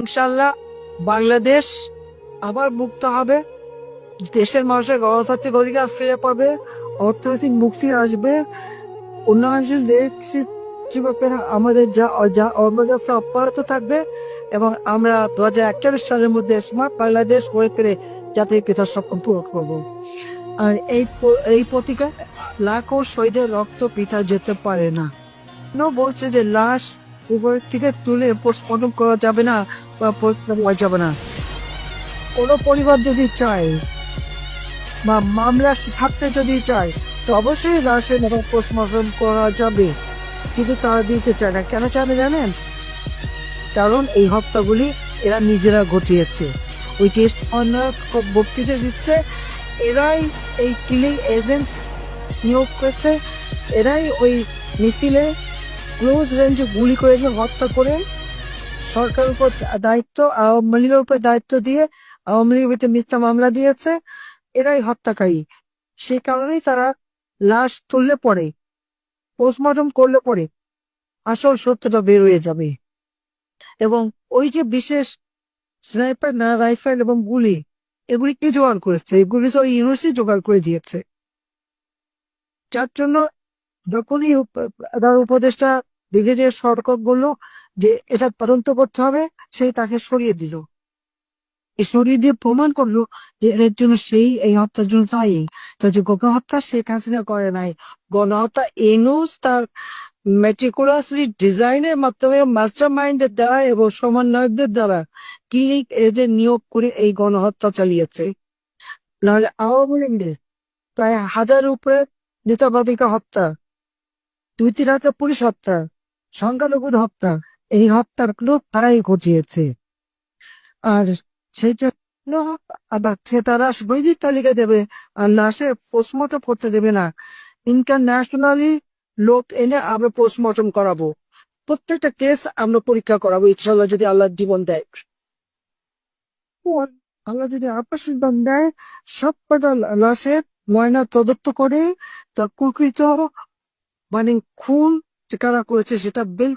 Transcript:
ইনশাল্লাহ বাংলাদেশ আবার মুক্ত হবে। দেশের মানুষের গণতান্ত্রিক অধিকার ফিরে পাবে, অর্থনৈতিক মুক্তি আসবে। উন্নয়নশীল দেশ আমাদের যা যা অবদান অব্যাহত থাকবে এবং আমরা দু হাজার একচল্লিশ সালের মধ্যে স্মার্ট বাংলাদেশ গড়ে তুলে জাতির পিতার স্বপ্ন পূরণ করব। আর এই এই প্রতিকার লাখো শহীদের রক্ত পিতা যেতে পারে না। বলছে যে লাশ উপর থেকে তুলে পোস্টমর্টম করা যাবে না বা পরীক্ষা করা যাবে না। কোনো পরিবার যদি চায় বা মামলা থাকতে যদি চায়, তো অবশ্যই লাশের পোস্টমর্টম করা যাবে। কিন্তু তারা দিতে চায় না। কেন চায় না জানেন? কারণ এই হত্যাগুলি এরা নিজেরা ঘটিয়েছে। ওই টেস্ট অনেক বক্তৃতা দিচ্ছে, এরাই এই কিলিং এজেন্ট নিয়োগ করেছে, এরাই ওই মিছিলে ক্লোজ রেঞ্জে গুলি করে হত্যা করে সরকারের উপর দায়িত্ব, আওয়ামী লীগের উপর দায়িত্ব দিয়ে আওয়ামী লীগের ভিতরে মিথ্যা মামলা দিয়েছে। এরাই হত্যাকারী। সেই কারণেই তারা লাশ তুললে পরে, পোস্টমর্টম করলে পরে আসল সত্যটা বের হয়ে যাবে। এবং ওই যে বিশেষ স্নাইপার, না রাইফেল এবং গুলি, এগুলি কে জোগাড় করেছে? এগুলি তো ইউনিভার্সিটি জোগাড় করে দিয়েছে। যার জন্য যখনই তার উপদেষ্টা ব্রিগেডিয়ার সরকার বলল যে এটা তদন্ত করতে হবে সেই তাকে সরিয়ে দিল। সরিয়ে দিয়ে প্রমাণ করল যে এর জন্য সেই, এই হত্যার জন্য দায়ী। তো যে গণহত্যা শেখ হাসিনা করে নাই। গণহত্যা এনুস তার মেটিকুলাসলি ডিজাইনের মাধ্যমে মাস্টার মাইন্ডের দ্বারা এবং সমন্বয়কদের দ্বারা কি এদের নিয়োগ করে এই গণহত্যা চালিয়েছে। নাহলে আওয়ামী লীগের প্রায় হাজার উপরে নেতা হত্যা দুই তিন হাজার পুলিশ হত্যা সংখ্যালঘুদের হত্যা এই হত্যার লোক তারাই ঘটিয়েছে। আর সেই তারা বৈদিক তালিকা দেবে, আর লাশে পোস্টমর্টম করতে দেবে না। ইন্টারন্যাশনালি লোক এনে আমরা পোস্টমর্টম করাবো। প্রত্যেকটা কেস আমরা পরীক্ষা করাবো ইনশাল্লাহ যদি আল্লাহ জীবন দেয়। আল্লাহ যদি আপনার সিদ্ধান্ত দেয় সব কটা লাশের ময়না তদন্ত করে তা কুকৃত মানে খুন যে কারা করেছে সেটা বের